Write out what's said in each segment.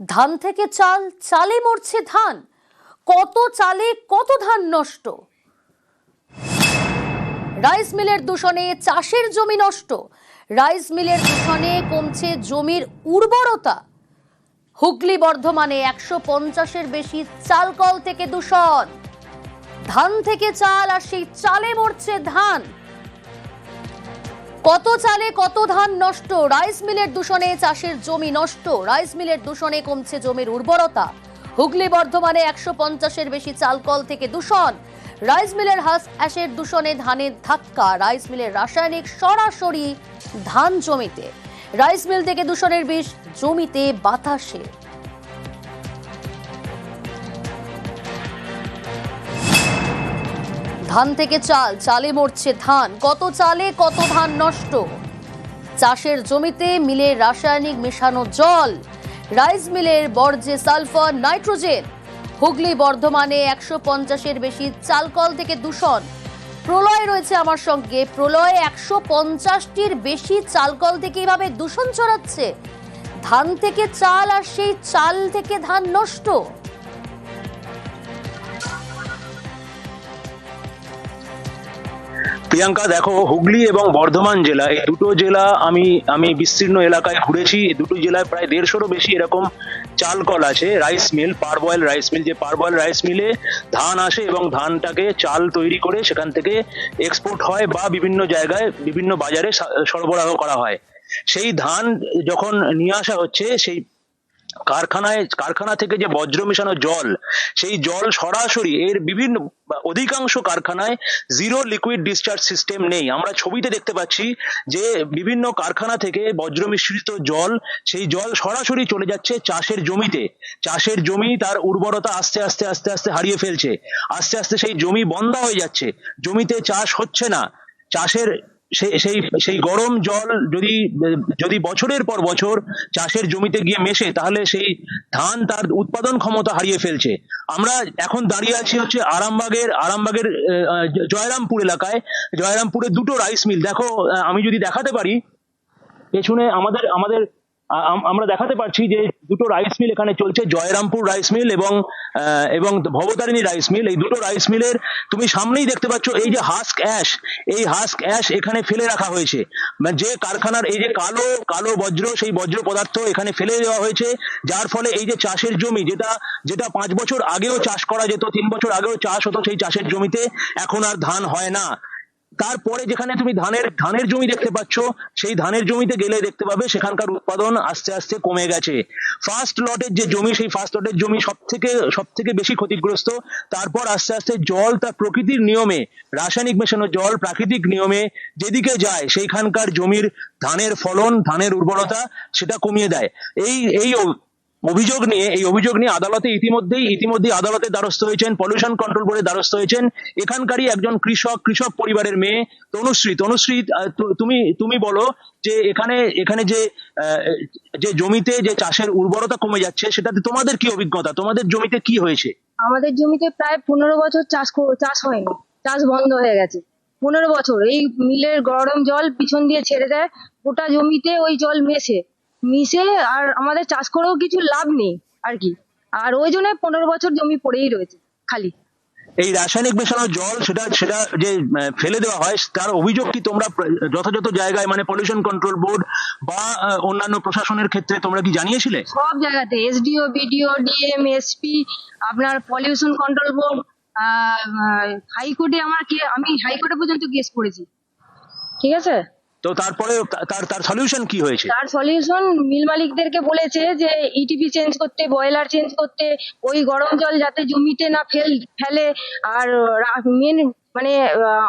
ধান থেকে চাল, চালে মরছে ধান। কত চালে কত ধান নষ্ট? রাইস মিলের দূষণে চাষের জমি নষ্ট। রাইস মিলের দূষণে কমছে জমির উর্বরতা। হুগলি বর্ধমানে একশো পঞ্চাশের বেশি চাল কল থেকে দূষণ। ধান থেকে চাল আর সেই চালে মরছে ধান। কত চালে কত ধান নষ্ট? রাইস মিলের দূষণে চাষের জমি নষ্ট। রাইস মিলের দূষণে কমছে জমির উর্বরতা। হুগলি বর্ধমানে একশো পঞ্চাশের বেশি চালকল থেকে দূষণ। রাইস মিলের হাস অ্যাশের দূষণে ধানের ধাক্কা। রাইস মিলের রাসায়নিক সরাসরি ধান জমিতে। রাইস মিল থেকে দূষণের বিষ জমিতে বাতাসে। ধান থেকে চাল, চালে মরছে ধান। কত চালে কত ধান নষ্ট? চাষের জমিতে মিলে রাসায়নিক মেশানো জল। রাইস মিলের বর্জ্যে সালফার, নাইট্রোজেন। হুগলি বর্ধমানে একশো পঞ্চাশের বেশি চালকল থেকে দূষণ। প্রলয় রয়েছে আমার সঙ্গে। প্রলয়ে একশো পঞ্চাশটির বেশি চালকল থেকে এভাবে দূষণ ছড়াচ্ছে। ধান থেকে চাল আর সেই চাল থেকে ধান নষ্ট। প্রিয়াঙ্কা, দেখো, হুগলি এবং বর্ধমান জেলা, এই দুটো জেলা আমি আমি বিস্তীর্ণ এলাকায় ঘুরেছি। এই দুটো জেলায় প্রায় দেড়শোরও বেশি এরকম চাল কল আছে। রাইস মিল পারবয়েল রাইস মিল যে পারবয়েল রাইস মিলে ধান আসে এবং ধানটাকে চাল তৈরি করে সেখান থেকে এক্সপোর্ট হয় বা বিভিন্ন জায়গায় বিভিন্ন বাজারে সরবরাহ করা হয়। সেই ধান যখন নিয়ে আসা হচ্ছে, সেই কারখানায়, কারখানা থেকে যে বজ্র মেশানো জল, সেই জল সরাসরি এর বিভিন্ন অধিকাংশ কারখানায় জিরো লিকুইড ডিসচার্জ সিস্টেম নেই। আমরা ছবিতে দেখতে পাচ্ছি যে বিভিন্ন কারখানা থেকে বজ্র মিশ্রিত জল, সেই জল সরাসরি চলে যাচ্ছে চাষের জমিতে। চাষের জমি তার উর্বরতা আস্তে আস্তে আস্তে আস্তে হারিয়ে ফেলছে। আস্তে আস্তে সেই জমি বন্ধ হয়ে যাচ্ছে। জমিতে চাষ হচ্ছে না। চাষের সেই সেই গরম জল যদি যদি বছরের পর বছর চাষের জমিতে গিয়ে মেশে, তাহলে সেই ধান তার উৎপাদন ক্ষমতা হারিয়ে ফেলছে। আমরা এখন দাঁড়িয়ে আছি হচ্ছে আরামবাগের আরামবাগের জয়রামপুর এলাকায়। জয়রামপুরে দুটো রাইস মিল দেখো আমি যদি দেখাতে পারি, পেছনে আমাদের আমাদের আমরা দেখাতে পারছি যে দুটো রাইস মিল এখানে চলছে, জয়রামপুর রাইস মিল এবং এবং ভবতারিণী রাইস মিল এই দুটো রাইস মিলের তুমি সামনেই দেখতে পাচ্ছ এই যে হাস্ক অ্যাশ এই হাস্ক অ্যাশ এখানে ফেলে রাখা হয়েছে। মানে যে কারখানার এই যে কালো কালো বজ্র, সেই বজ্র পদার্থ এখানে ফেলে দেওয়া হয়েছে, যার ফলে এই যে চাষের জমি যেটা যেটা পাঁচ বছর আগেও চাষ করা যেত, তিন বছর আগেও চাষ হতো সেই চাষের জমিতে, এখন আর ধান হয় না। তারপরে যেখানে তুমি ধানের ধানের জমি দেখতে পাচ্ছ, সেই ধানের জমিতে গেলে দেখতে পাবে সেখানকার উৎপাদন আস্তে আস্তে কমে গেছে। ফার্স্ট লটের যে জমি, সেই ফার্স্ট লটের জমি সব থেকে সব থেকে বেশি ক্ষতিগ্রস্ত। তারপর আস্তে আস্তে জল তার প্রকৃতির নিয়মে, রাসায়নিক মেশানো জল প্রাকৃতিক নিয়মে যেদিকে যায়, সেইখানকার জমির ধানের ফলন, ধানের উর্বরতা সেটা কমিয়ে দেয়। এই এই অভিযোগ নিয়ে, এই অভিযোগ নিয়ে আদালতে ইতিমধ্যেই ইতিমধ্যেই আদালতে দ্বারস্থ হয়েছেন পলিউশন কন্ট্রোল বোর্ডের দ্বারস্থ হয়েছেন। এখানকারই একজন কৃষক কৃষক পরিবারের মেয়ে, তনুশ্রী। তনুশ্রী তুমি তুমি বলো যে এখানে এখানে যে যে জমিতে যে চাষের উর্বরতা কমে যাচ্ছে, সেটাতে তোমাদের কি অভিজ্ঞতা? তোমাদের জমিতে কি হয়েছে? আমাদের জমিতে প্রায় পনেরো বছর চাষ চাষ হয়নি। চাষ বন্ধ হয়ে গেছে। পনেরো বছর এই মিলের গরম জল পিছন দিয়ে ছেড়ে দেয়, গোটা জমিতে ওই জল মেশে। মিশে আর আমাদের চাষ করেও কিছু লাভ নেই আর কি। আর ওই জন্য পনেরো বছর জমি পড়েই রয়েছে খালি। এই রাসায়নিক মেশানো জল সেটা সেটা যে ফেলে দেওয়া হয় তার অভিযোগ কি তোমরা যথাযথ জায়গায় মানে পলিউশন কন্ট্রোল বোর্ড বা অন্যান্য প্রশাসনের ক্ষেত্রে তোমরা কি জানিয়েছিলে? সব জায়গাতে এসডিও বিডিও ডিএম এসপি আপনার পলিউশন কন্ট্রোল বোর্ড হাইকোর্টে আমার কে আমি হাইকোর্টে পর্যন্ত কেস করেছি। ঠিক আছে? তো তারপরে তার তার সলিউশন কি হয়েছে? তার সলিউশন মিল মালিকদেরকে বলেছে যে ইটিপি চেঞ্জ করতে বয়লার চেঞ্জ করতে, ওই গরম জল যাতে জমিতে না ফেল, ফেলে। আর মেন মানে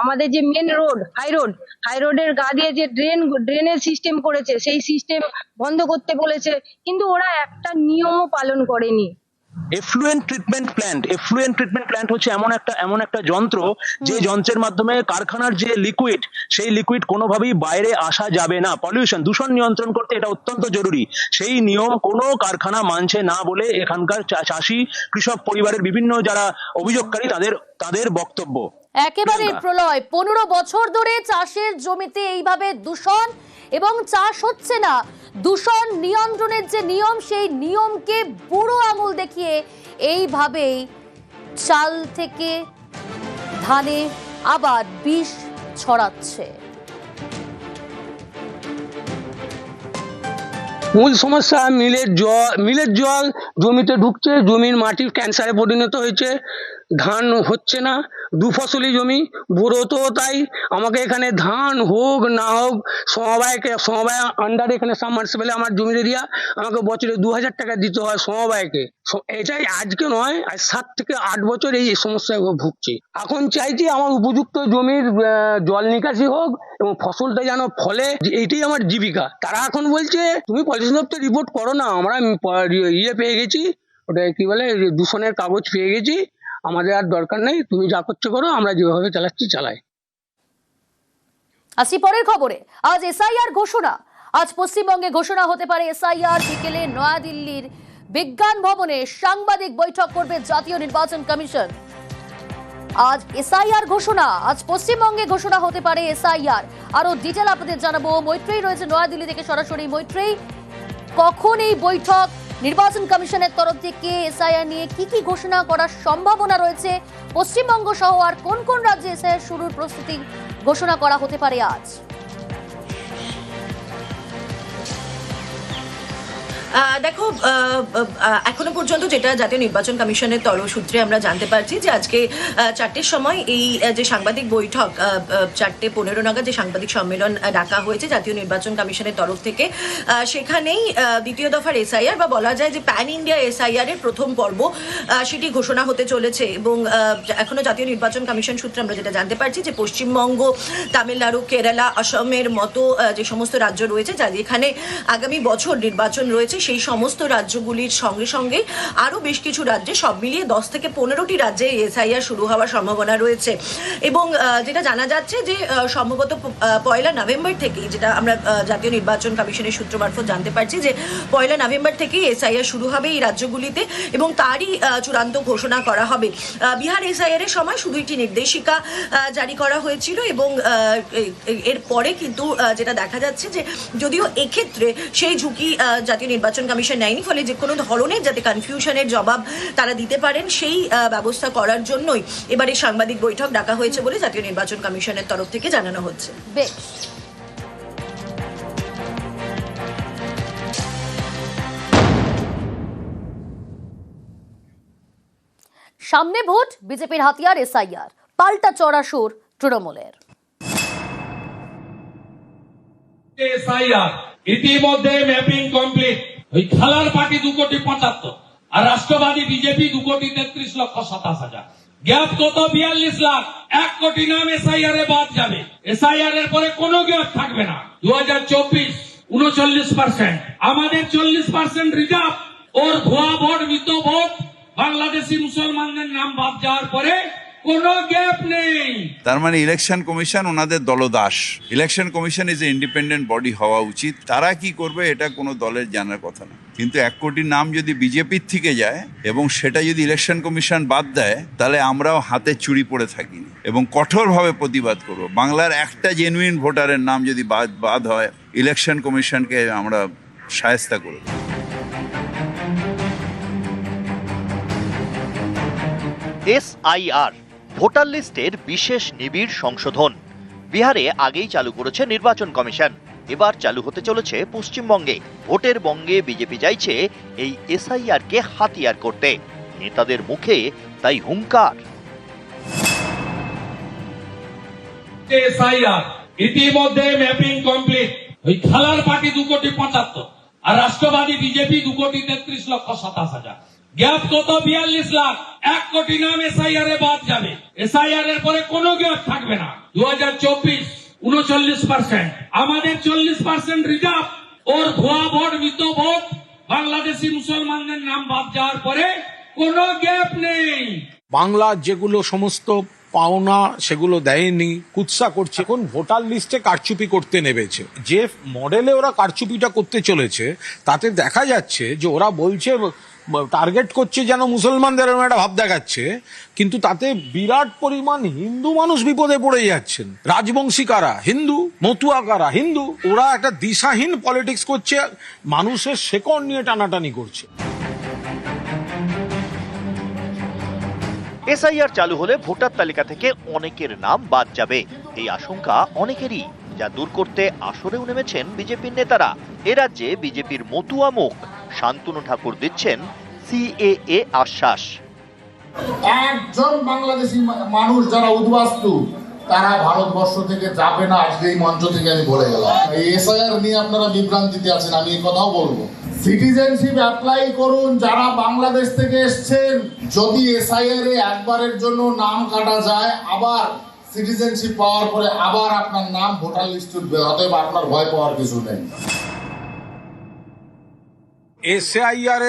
আমাদের যে main road high road high রোডের গা দিয়ে যে ড্রেন ড্রেনের সিস্টেম করেছে, সেই সিস্টেম বন্ধ করতে বলেছে। কিন্তু ওরা একটা নিয়মও পালন করেনি। Effluent treatment plant effluent treatment plant হচ্ছে এমন একটা এমন একটা যন্ত্র যে যন্ত্রের মাধ্যমে কারখানার যে লিকুইড সেই লিকুইড কোনোভাবেই বাইরে আসা যাবে না। পলিউশন দূষণ নিয়ন্ত্রণ করতে এটা অত্যন্ত জরুরি। সেই নিয়ম কোনো কারখানা মানছে না বলে এখানকার চাষি কৃষক পরিবারের বিভিন্ন যারা অভিযোগকারী তাদের তাদের বক্তব্য। একেবারে প্রলয়। পনেরো বছর ধরে চাষের জমিতে এইভাবে দূষণ এবং চাষ হচ্ছে না। দূষণ নিয়ন্ত্রণের যে নিয়ম, সেই নিয়মকে বুড়ো আঙুল দেখিয়ে এইভাবেই চাল থেকে ধানে আবার বিষ ছড়াচ্ছে। মূল সমস্যা, মিলের জল মিলের জল জমিতে ঢুকছে, জমির মাটির ক্যান্সারে পরিণত হয়েছে, ধান হচ্ছে না। দু ফসলি জমি তো তাই। আমাকে এখানে ধান হোক, না হোক সমবায়কে সমবায় আন্ডারে এখানে সাবমার্সিবলে আমার জমির এরিয়া আমাকে বছরে দু হাজার টাকা দিতে হয় সমবায়কে এটাই আজকে নয়, আজ সাত থেকে আট বছর এই সমস্যায় ভুগছি। এখন চাইছি আমার উপযুক্ত জমির জল নিকাশি হোক এবং ফসলটা যেন ফলে এইটাই আমার জীবিকা। তারা এখন বলছে, তুমি পলিউশন দপ্তর রিপোর্ট করো না, আমরা ইয়ে পেয়ে গেছি, ওটা কি বলে, দূষণের কাগজ পেয়ে গেছি আমাদের আর দরকার নেই, তুমি যা করছ করো, আমরা যেভাবে চালাচ্ছি চালাই। আসি পরের খবরে। আজ এসআইআর ঘোষণা। আজ পশ্চিমবঙ্গে ঘোষণা হতে পারে এসআইআর বিকেলে নয়াদিল্লির বিজ্ঞান ভবনে সাংবাদিক বৈঠক করবে জাতীয় নির্বাচন কমিশন। আজ এসআইআর ঘোষণা। আজ পশ্চিমবঙ্গে ঘোষণা হতে পারে এসআইআর। আরও ডিটেল আপনাদের জানাব। মৈত্রেই রয়েছে নয়াদিল্লি থেকে সরাসরি। মৈত্রেই কখন এই বৈঠক নির্বাচন কমিশনের তরফ থেকে এসআইআর নিয়ে কি কি ঘোষণা করার সম্ভাবনা রয়েছে? পশ্চিমবঙ্গ সহ আর কোন কোন রাজ্যে এসআইআর শুরুর প্রস্তুতি ঘোষণা করা হতে পারে আজ? দেখো এখনও পর্যন্ত যেটা জাতীয় নির্বাচন কমিশনের তরসূত্রে আমরা জানতে পারছি যে আজকে চারটের সময় এই যে সাংবাদিক বৈঠক চারটে পনেরো নাগাদ যে সাংবাদিক সম্মেলন ডাকা হয়েছে জাতীয় নির্বাচন কমিশনের তরফ থেকে সেখানেই দ্বিতীয় দফার এসআইআর বা বলা যায় যে প্যান ইন্ডিয়া এসআইআর এর প্রথম পর্ব সেটি ঘোষণা হতে চলেছে এবং এখনও জাতীয় নির্বাচন কমিশন সূত্রে আমরা যেটা জানতে পারছি যে পশ্চিমবঙ্গ, তামিলনাড়ু, কেরালা অসমের মতো যে সমস্ত রাজ্য রয়েছে যা যেখানে আগামী বছর নির্বাচন রয়েছে সেই সমস্ত রাজ্যগুলির সঙ্গে সঙ্গে আরও বেশ কিছু রাজ্যে সব মিলিয়ে দশ থেকে পনেরোটি রাজ্যে এসআইআর শুরু হওয়ার সম্ভাবনা রয়েছে। এবং যেটা জানা যাচ্ছে যে সম্ভবত পয়লা নভেম্বর থেকেই যেটা আমরা জাতীয় নির্বাচন কমিশনের সূত্র মারফত জানতে পারছি যে পয়লা নভেম্বর থেকেই এসআইআর শুরু হবে এই রাজ্যগুলিতে এবং তারই চূড়ান্ত ঘোষণা করা হবে। বিহার এসআইআর এর সময় শুধু একটি নির্দেশিকা জারি করা হয়েছিল এবং আহ, এ- এ- এর পরে কিন্তু যেটা দেখা যাচ্ছে যে যদিও এক্ষেত্রে সেই ঝুঁকি জাতীয় নির্বাচন কমিশন নেয়নি ফলে যে কোনো ধরনের যাতে কনফিউশনের জবাব তারা দিতে পারেন সেই ব্যবস্থা করার জন্যই এবারে সাংবাদিক বৈঠক ডাকা হয়েছে বলে জাতীয় নির্বাচন কমিশনের তরফ থেকে জানানো হচ্ছে। বেশ। সামনে ভোট বিজেপির হাতিয়ার এসআইআর পাল্টা চড়া সুর তৃণমূলের। এসআইআর ইতিমধ্যে ম্যাপিং কমপ্লিট ওই খেলার পার্টি দু কোটি পঁচাত্তর, আর রাষ্ট্রবাদী বিজেপি দু কোটি তেত্রিশ লক্ষ সাতাশ হাজার। গ্যাপ কত? বিয়াল্লিশ লাখ। এক কোটি নাম এসআইআর এ বাদ যাবে। এসআইআর এর পরে কোনো গ্যাপ থাকবে না। দু হাজার চব্বিশ, উনচল্লিশ পার্সেন্ট আমাদের চল্লিশ পার্সেন্ট রিজার্ভ ওর ভুয়া ভোট মৃত ভোট, বাংলাদেশি মুসলমানদের নাম বাদ যাওয়ার পরে কোনো গ্যাপ নেই। তার মানে ইলেকশন কমিশন ওনাদের দলদাস। Election commission is a independent body হওয়া উচিত। তারা কি করবে এটা কোনো দলের জানার কথা না। কিন্তু এক কোটি নাম যদি বিজেপির থেকে যায় এবং সেটা যদি ইলেকশন কমিশন বাদ দেয় তাহলে আমরাও হাতে চুরি পড়ে থাকি। এবং কঠোরভাবে প্রতিবাদ করব। বাংলার একটা জেনুইন ভোটারের নাম যদি বাদ বাদ হয় ইলেকশন কমিশনকে আমরা সায়স্তা করব। এসআইআর ভোটার লিস্টের বিশেষ নিবিড় সংশোধন। বিহারে আগেই চালু করেছে নির্বাচন কমিশন। এবার চালু হতে চলেছে পশ্চিমবঙ্গে। ভোটের বঙ্গে বিজেপি চাইছে এই এসআইআর কে হাতিয়ার করতে। নেতাদের মুখে তাই হুঙ্কার। ইতিমধ্যে ম্যাপিং কমপ্লিট। ওই খেলার পার্টি দু কোটি পঁচাত্তর, আর রাষ্ট্রবাদী বিজেপি দু কোটি তেত্রিশ লক্ষ সাতাশ হাজার। গ্যাপ কত? বিয়াল্লিশ লাখ। এক কোটি নাম এসআইআর এ বাদ যাবে। এসআইআর এর পরে কোনো গ্যাপ থাকবে না। দু হাজার চব্বিশ, উনচল্লিশ পার্সেন্ট আমাদের চল্লিশ পার্সেন্ট রিজার্ভ ওর ভুয়া ভোট, মৃত ভোট, বাংলাদেশি মুসলমানদের নাম বাদ যাওয়ার পরে কোনো গ্যাপ নেই। বাংলা যেগুলো সমস্ত পাওনা, সেগুলো দেয়নি, কুৎসা করছে। এখন ভোটার লিস্টে কারচুপি করতে নেমেছে। যে মডেলে ওরা কারচুপিটা করতে চলেছে, তাতে দেখা যাচ্ছে যে ওরা বলছে টার্গেট করছে যেন মুসলমানদের একটা ভাব দেখাচ্ছে, কিন্তু তাতে বিরাট পরিমাণ হিন্দু মানুষ বিপদে পড়ে যাচ্ছেন। রাজবংশী কারা? হিন্দু? মতুয়া কারা? হিন্দু? ওরা একটা দিশাহীন পলিটিক্স করছে, মানুষের শেকড় নিয়ে টানাটানি করছে। এসআইআর চালু হলে ভোটার তালিকা থেকে অনেকের নাম বাদ যাবে। এই আশঙ্কা অনেকেরই, যা দূর করতে আসরেও নেমেছেন বিজেপির নেতারা। এ রাজ্যে বিজেপির মতুয়া মুখ। শান্তনু ঠাকুর দিচ্ছেন সিএএ আশ্বাস। একজন বাংলাদেশি মানুষ যারা উদ্বাস্তু, তারা ভারতবর্ষ থেকে যাবে না আজকে এই মঞ্চ থেকে আমি বলে গেলাম। এই এসআইআর নিয়ে আপনারা বিভ্রান্তিতে আছেন, আমি এই কথাও বলব। সিটিজেনশিপ অ্যাপ্লাই করুন, যারা বাংলাদেশ থেকে এসছেন, যদি এসআইআর এ একবারের জন্য নাম কাটা যায়, আবার সিটিজেনশিপ পাওয়ার পরে আবার আপনার নাম ভোটার লিস্ট উঠবে অতএব আপনার ভয় পাওয়ার কিছু নেই। এসআইআর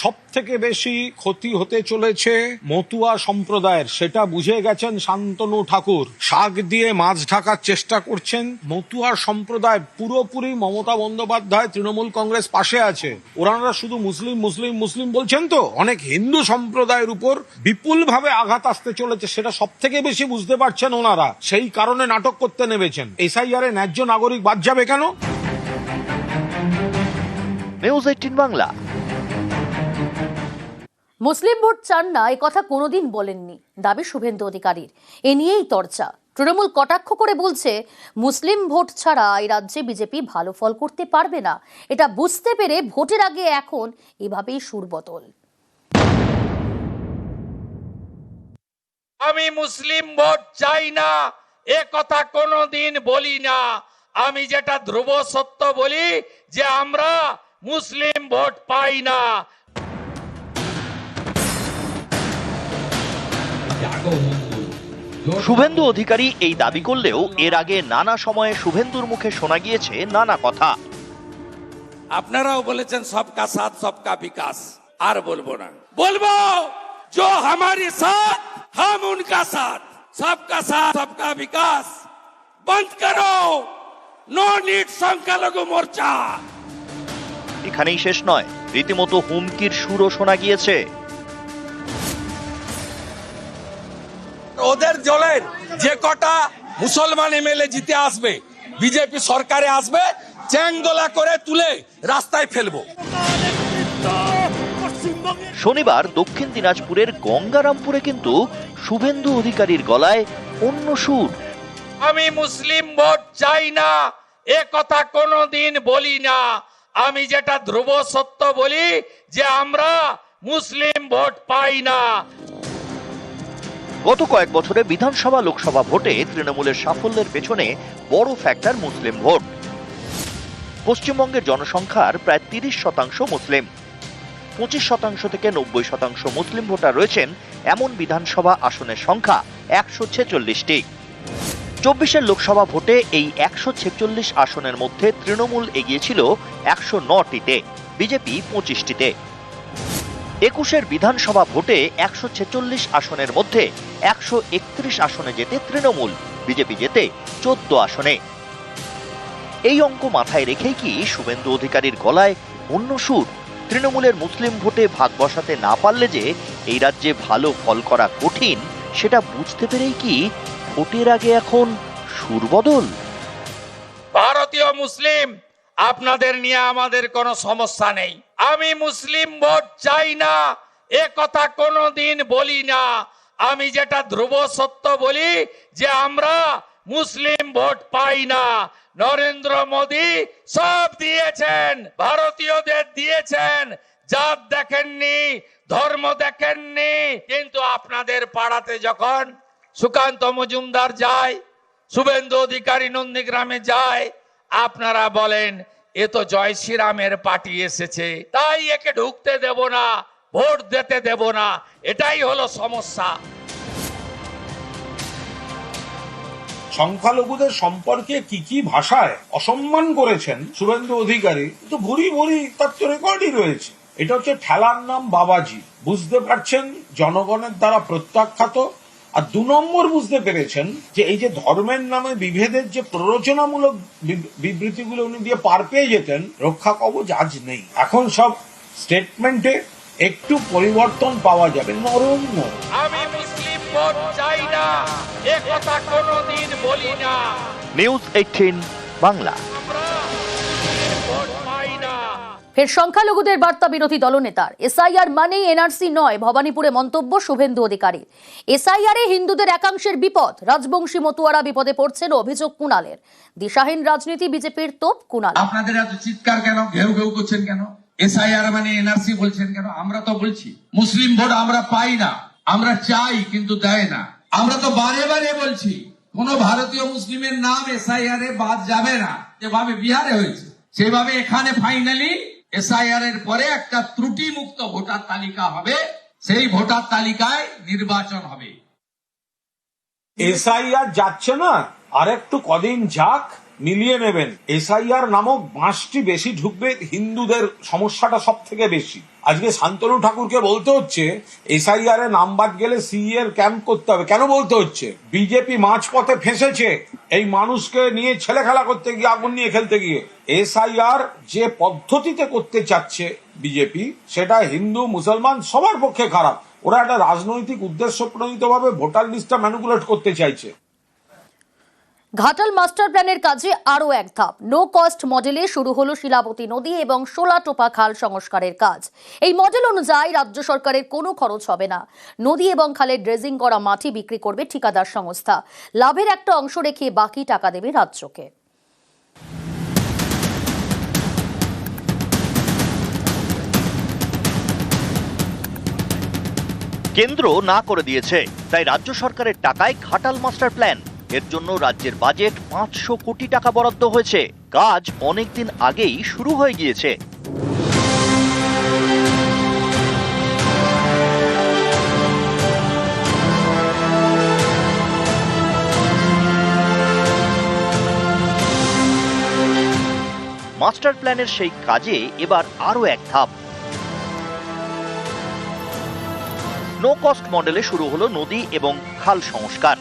সব থেকে বেশি ক্ষতি হতে চলেছে মতুয়া সম্প্রদায়ের, সেটা বুঝে গেছেন শান্তনু ঠাকুর। শাক দিয়ে মাছ ঢাকার চেষ্টা করছেন। মতুয়া সম্প্রদায় পুরোপুরি মমতা বন্দ্যোপাধ্যায় তৃণমূল কংগ্রেস পাশে আছে। ওনারা শুধু মুসলিম মুসলিম মুসলিম বলছেন তো? অনেক হিন্দু সম্প্রদায়ের উপর বিপুলভাবে আঘাত আসতে চলেছে, সেটা সব থেকে বেশি বুঝতে পারছেন ওনারা। সেই কারণে নাটক করতে নেমেছেন। এসআইআর ন্যায্য নাগরিক বাদ যাবে কেন? নিউজ এইটিন বাংলা মুসলিম ভোট চান না এ কথা কোনোদিন বলেননি দাবি শুভেন্দু অধিকারীর। এ নিয়েই চর্চা তৃণমূল কটাক্ষ করে বলছে মুসলিম ভোট ছাড়া এই রাজ্যে বিজেপি ভালো ফল করতে পারবে না। এটা বুঝতে পেরে ভোটের আগে এখন এভাবেই সুর বদল আমি মুসলিম ভোট চাই না এ কথা কোনোদিন বলি না। আমি যেটা ধ্রুব সত্য বলি যে আমরা মুসলিম ভোট পাই না শুভেন্দু অধিকারী এই দাবি করলেও এর আগে নানা সময়ে শুভেন্দুর মুখে শোনা গিয়েছে নানা কথা আপনারাও বলেছেন সবকা সাথ সবকা বিকাশ আর বলবো না বলবো जो हमारे साथ हम उनका साथ सबका साथ सबका विकास बंद करो नो नीट সংখ্যালঘু মোর্চা এখানেই শেষ নয় রীতিমতো হুমকির সুরও শোনা গিয়েছে। ওদের দলের যে কটা মুসলমান এমএলএ জিতে আসবে বিজেপি সরকারে আসবে চ্যাংদোলা করে তুলে রাস্তায় ফেলব। শনিবার দক্ষিণ দিনাজপুরের গঙ্গারামপুরে কিন্তু শুভেন্দু অধিকারীর গলায় অন্য সুর। আমি মুসলিম ভোট চাই না এ কথা কোনোদিন বলি না। আমি যেটা ধ্রুব সত্য বলি যে আমরা মুসলিম ভোট পাই না। গত কয়েক বছরে বিধানসভা, লোকসভা ভোটে তৃণমূলের সাফল্যের পেছনে বড় ফ্যাক্টর মুসলিম ভোট। পশ্চিমবঙ্গের জনসংখ্যার প্রায় তিরিশ শতাংশ মুসলিম। পঁচিশ শতাংশ থেকে নব্বই শতাংশ মুসলিম ভোটার রয়েছেন এমন বিধানসভা আসনের সংখ্যা একশো ছেচল্লিশটি। চব্বিশের লোকসভা ভোটে এই একশো ছেচল্লিশ আসনের মধ্যে তৃণমূল এগিয়েছিল একশো নটিতে, বিজেপি পঁচিশটিতে। একুশের বিধানসভা ভোটে একশো ছেচল্লিশ আসনের মধ্যে একশো একত্রিশ আসনে যেতে তৃণমূল, বিজেপি যেতে চোদ্দ আসনে। এই অঙ্ক মাথায় রেখেই কি শুভেন্দু অধিকারীর গলায় অন্য সুর? তৃণমূলের মুসলিম ভোটে ভাগ বসাতে না পারলে যে এই রাজ্যে ভালো ফল করা কঠিন, সেটা বুঝতে পেরেই কি ভোটের আগে এখন সুর বদল ভারতীয় মুসলিম, আপনাদের নিয়ে আমাদের কোনো সমস্যা নেই। আমি মুসলিম ভোট চাই না, এ কথা কোনোদিন বলি না। আমি যেটা ধ্রুব সত্য বলি যে আমরা মুসলিম ভোট পাই না। নরেন্দ্র মোদী সব দিয়েছেন, ভারতীয়দের দিয়েছেন। জাত দেখেননি, ধর্ম দেখেননি, কিন্তু আপনাদের পাড়াতে যখন সুকান্ত মজুমদার যায়, শুভেন্দু অধিকারী নন্দীগ্রামে যায়। আপনারা বলেন, এ তো জয় শ্রীরামের পার্টি এসেছে। তাই একে ঢুকতে দেব না, ভোট দিতে দেব না। এটাই হলো সমস্যা। সংখ্যালঘুদের সম্পর্কে কি কি ভাষায় অসম্মান করেছেন শুভেন্দু অধিকারী? তো ভুরি ভুরি তার তো রেকর্ডই রয়েছে। এটা হচ্ছে ঠেলার নাম বাবাজি। বুঝতে পারছেন? জনগণের দ্বারা প্রত্যাখ্যাত। আর দু নম্বর বুঝতে পেরেছেন যে এই যে ধর্মের নামে বিভেদের যে প্ররোচনামূলক বিবৃতিগুলো উনি দিয়ে পার পেয়ে যেতেন রক্ষা কবচ আজ নেই। এখন সব স্টেটমেন্টে একটু পরিবর্তন পাওয়া যাবে। নরম আমি মুসলিম ভোট চাই না। এ কথা কোনোদিন বলি না। News eighteen Bangla. ফের সংখ্যালঘুদের বার্তা বিরোধী দলনেতার। এসআইআর মানেই এনআরসি নয়, ভবানীপুরে মন্তব্য শুভেন্দু অধিকারী এসআইআর হিন্দুদের একাংশের বিপদ, রাজবংশী মতুয়ারা বিপদে পড়ছেন অভিযোগ কুণালের। দিশাহীন রাজনীতি বিজেপির তোপ কুণাল। আপনাদের এত চিৎকার কেন? ঘেউ ঘেউ করছেন কেন? এসআইআর মানে এনআরসি বলছেন কেন? আমরা তো বলছি, মুসলিম ভোট আমরা পাই না, আমরা চাই কিন্তু দেয় না। আমরা তো বারে বারে বলছি, কোন ভারতীয় মুসলিমের নাম এসআইআর এ বাদ যাবে না। যেভাবে বিহারে হয়েছে, সেভাবে এখানে ফাইনালি এসআইআর এর পরে একটা ত্রুটি মুক্ত ভোটার তালিকা হবে, সেই ভোটার তালিকায় নির্বাচন হবে। এসআইআর যাচ্ছে না আর একটু কদিন যাক, মিলিয়ে নেবেন। এসআইআর নামক বাঁশটি বেশি ঢুকবে, হিন্দুদের সমস্যাটা সব থেকে বেশি। আজকে শান্তনু ঠাকুরকে বলতে হচ্ছে, এসআইআর এ নাম বাদ গেলে সিই এর ক্যাম্প করতে হবে। কেন বলতে হচ্ছে? বিজেপি মাঝপথে ফেঁসেছে এই মানুষকে নিয়ে ছেলে খেলা করতে গিয়ে, আগুন নিয়ে খেলতে গিয়ে। এসআইআর যে পদ্ধতিতে করতে চাচ্ছে বিজেপি, সেটা হিন্দু, মুসলমান সবার পক্ষে খারাপ। ওরা একটা রাজনৈতিক উদ্দেশ্য প্রণীতভাবে ভোটার লিস্টটা ম্যানুপুলেট করতে চাইছে। ঘাটাল মাস্টার প্ল্যানের কাজে আরও এক ধাপ। নো কস্ট মডেলে শুরু হলো শিলাবতী নদী এবং শোলাটোপা খাল সংস্কারের কাজ। এই মডেল অনুযায়ী রাজ্য সরকারের কোনো খরচ হবে না। নদী এবং খালের ড্রেজিং করা মাটি বিক্রি করবে ঠিকাদার সংস্থা। লাভের একটা অংশ রেখে বাকি টাকা দেবে রাজ্যকে। কেন্দ্র না করে দিয়েছে, তাই রাজ্য সরকারের টাকায় ঘাটাল মাস্টার প্ল্যান এর জন্য রাজ্যের বাজেট পাঁচশো কোটি টাকা বরাদ্দ হয়েছে। কাজ অনেকদিন আগেই শুরু হয়ে গিয়েছে। মাস্টার প্ল্যানের সেই কাজে এবার আরও এক ধাপ। নো কস্ট মডেলে শুরু হলো নদী এবং খাল সংস্কার।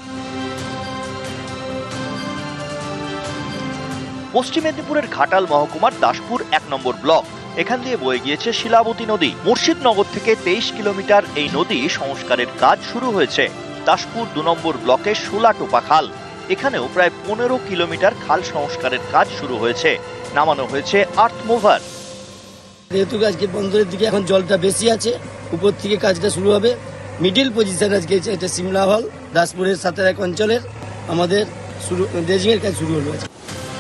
পশ্চিম মেদিনীপুরের ঘাটাল মহকুমার দাসপুর এক নম্বর ব্লক। এখান দিয়ে বয়ে গিয়েছে শিলাবতী নদী। মুর্শিদনগর থেকে তেইশ কিলোমিটার এই নদী সংস্কারের কাজ শুরু হয়েছে। দাসপুর দু নম্বর ব্লকের সোলাটোপা খাল। এখানেও প্রায় পনেরো কিলোমিটার খাল সংস্কারের কাজ শুরু হয়েছে। নামানো হয়েছে আর্থ মুভার। যেহেতু আজকে বন্দরের দিকে এখন জলটা বেশি আছে, উপর থেকে কাজটা শুরু হবে। মিডিল পজিশন আজকে এটা সিমলা হল, দাসপুরের সাথে এক অঞ্চলের। আমাদের শুরু ড্রেজিং এর কাজ শুরু হলো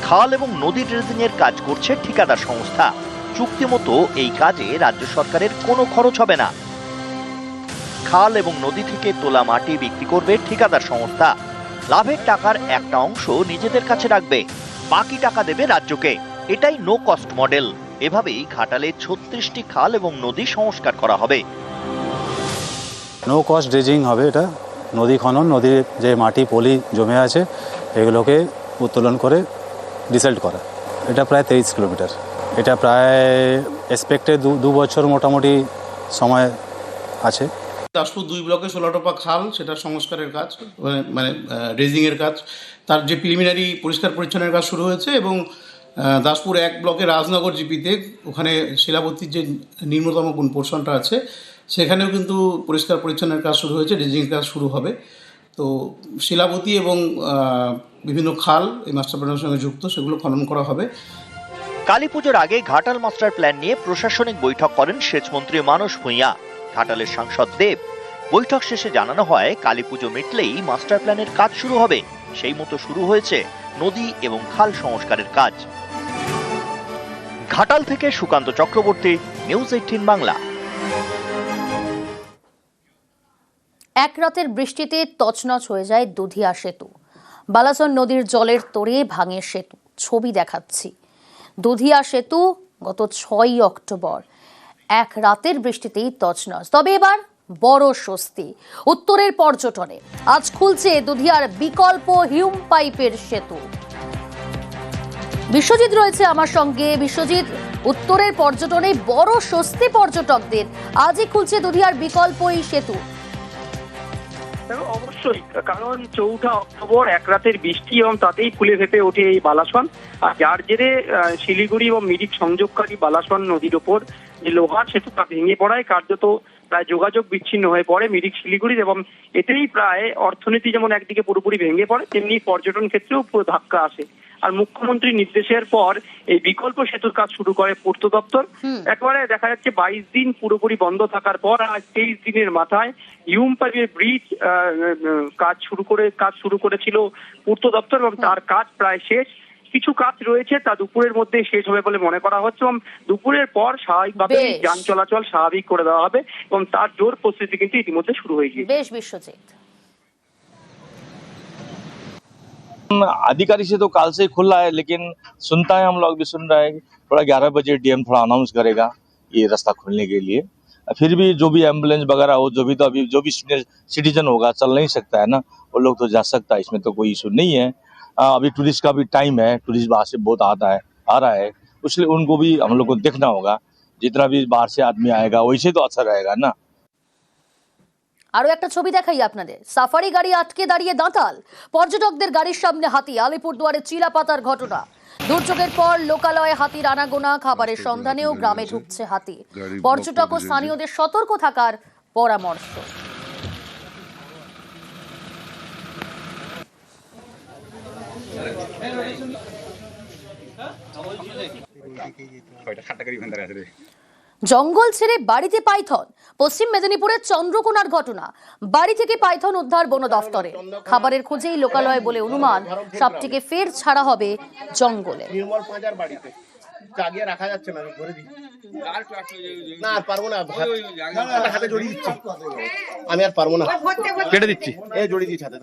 খাল এবং নদী ড্রেজিং এর কাজ করছে ঠিকাদার সংস্থা। চুক্তি মতো এই কাজে রাজ্য সরকারের কোনো খরচ হবে না। খাল এবং নদী থেকে তোলা মাটি বিক্রি করবে ঠিকাদার সংস্থা। লাভের টাকার একটা অংশ নিজেদের কাছে রাখবে। বাকি টাকা দেবে রাজ্যকে। এটাই নো কস্ট মডেল এভাবেই ঘাটালে ছত্রিশটি খাল এবং নদী সংস্কার করা হবে। নো কস্ট ড্রেজিং হবে এটা। নদী খনন, নদীর যে মাটি, পলি জমে আছে, এগুলোকে উত্তোলন করে ডিসেল্ট করা। এটা প্রায় তেইশ কিলোমিটার। এটা প্রায় এক্সপেক্টে দু বছর মোটামুটি সময় আছে। দাসপুর দুই ব্লকে ষোলোটোপা খাল, সেটা সংস্কারের কাজ মানে রেজিংয়ের কাজ। তার যে প্রিলিমিনারি পরিষ্কার পরিচ্ছন্নের কাজ শুরু হয়েছে এবং দাসপুর এক ব্লকে রাজনগর জিপিতে, ওখানে শিলাবতীর যে নিম্নতম কোন পোর্শনটা আছে, সেখানেও কিন্তু পরিষ্কার পরিচ্ছন্নের কাজ শুরু হয়েছে রেজিং কাজ শুরু হবে। তো শিলাবতী এবং বিভিন্ন খাল এই মাস্টার প্ল্যানের সঙ্গে যুক্ত, সেগুলো খনন করা হবে। কালী পুজোর আগে ঘাটাল মাস্টার প্ল্যান নিয়ে প্রশাসনিক বৈঠক করেন সেচমন্ত্রী মানস ভূঁইয়া। ঘাটালের সাংসদ দেব। বৈঠক শেষে জানানো হয়, কালী পুজো মিটলেই মাস্টার প্ল্যানের কাজ শুরু হবে। সেই মতো শুরু হয়েছে নদী এবং খাল সংস্কারের কাজ। ঘাটাল থেকে সুকান্ত চক্রবর্তী, নিউজ এইটিন বাংলা। এক রাতের বৃষ্টিতে তছনছ হয়ে যায় দুধিয়া সেতু। বালাসন নদীর জলের তোড়ে ভাঙে সেতু। ছবি দেখাচ্ছি। দুধিয়া সেতু গত ছয়ই অক্টোবর। এক রাতের বৃষ্টিতেই তছনছ। তবে এবার বড় স্বস্তি। উত্তরের পর্যটনে আজ খুলছে দুধিয়ার বিকল্প হিউম পাইপের সেতু। বিশ্বজিৎ রয়েছে আমার সঙ্গে। বিশ্বজিৎ, উত্তরের পর্যটনে বড় স্বস্তি পর্যটকদের। আজই খুলছে দুধিয়ার বিকল্প এই সেতু। অবশ্যই, কারণ চৌঠা অক্টোবর এক রাতের বৃষ্টি এবং তাতেই ফুলে ফেপে ওঠে এই বালাসন। আর যার জেরে শিলিগুড়ি এবং মিরিক সংযোগকারী বালাসন নদীর ওপর যে লোহার সেতু তা ভেঙে পড়ায় কার্যত প্রায় যোগাযোগ বিচ্ছিন্ন হয়ে পড়ে মিরিক, শিলিগুড়ির এবং এতেই প্রায় অর্থনীতি যেমন একদিকে পুরোপুরি ভেঙে পড়ে, তেমনি পর্যটন ক্ষেত্রেও পুরো ধাক্কা আসে। আর মুখ্যমন্ত্রীর নির্দেশের পর এই বিকল্প সেতুর কাজ শুরু করে পূর্ত দপ্তর। একেবারে দেখা যাচ্ছে বাইশ দিন পুরোপুরি বন্ধ থাকার পর আজ তেইশ দিনের মাথায় ইউমপাইয়ের ব্রিজ কাজ শুরু করে কাজ শুরু করেছিল পূর্ত দপ্তর এবং তার কাজ প্রায় শেষ। কিছু কাজ রয়েছে তা দুপুরের মধ্যে শেষ হবে বলে মনে করা হচ্ছে এবং দুপুরের পর স্বাভাবিকভাবে যান চলাচল স্বাভাবিক করে দেওয়া হবে এবং তার জোর প্রস্তুতি কিন্তু ইতিমধ্যে শুরু হয়ে গিয়েছে। বেশ বিশ্বজিৎ। अधिकारी से तो काल से ही खुला है, लेकिन सुनता है हम लोग, भी सुन रहे हैं थोड़ा ग्यारह बजे डीएम थोड़ा अनाउंस करेगा ये रास्ता खोलने के लिए। फिर भी जो भी एंबुलेंस वगैरह हो, जो भी तो अभी जो भी सीनियर सिटीजन होगा, चल नहीं सकता है ना, वो लोग तो जा सकता है, इसमें तो कोई इशू नहीं है। अभी टूरिस्ट का भी टाइम है टूरिस्ट बाहर से बहुत आता है, आ रहा है इसलिए उनको भी हम लोग को देखना होगा, जितना भी बाहर से आदमी आएगा, वैसे तो अच्छा रहेगा ना। আরও একটা ছবি দেখাই আপনাদের। সাফারি গাড়ি আটকে দাঁড়িয়ে দাঁতাল। পর্যটকদের গাড়ির সামনে হাতি আলিপুরদুয়ারে চিলাপাতার ঘটনা। দুর্যোগের পর লোকালয়ে হাতির আনাগোনা, খাবারের সন্ধানেও গ্রামে ঢুকছে হাতি। পর্যটক ও স্থানীয়দের সতর্ক থাকার পরামর্শ। জঙ্গল ছেড়ে বাড়িতে পাইথন। পশ্চিম মেদিনীপুরের চন্দ্রকোনার ঘটনা। বাড়ি থেকে পাইথন উদ্ধার বন দফতরে। খাবারের খোঁজেই লোকালয় বলে অনুমান সাপটিকে ফের ছাড়া হবে জঙ্গলে। জাগিয়ে রাখা যাচ্ছে না আমি ধরে দিই না আর পারব না হাতে জড়িয়ে দিচ্ছি। আমি আর পারব না। কেটে দিচ্ছি। এই জড়িয়ে দিচ্ছি হাতে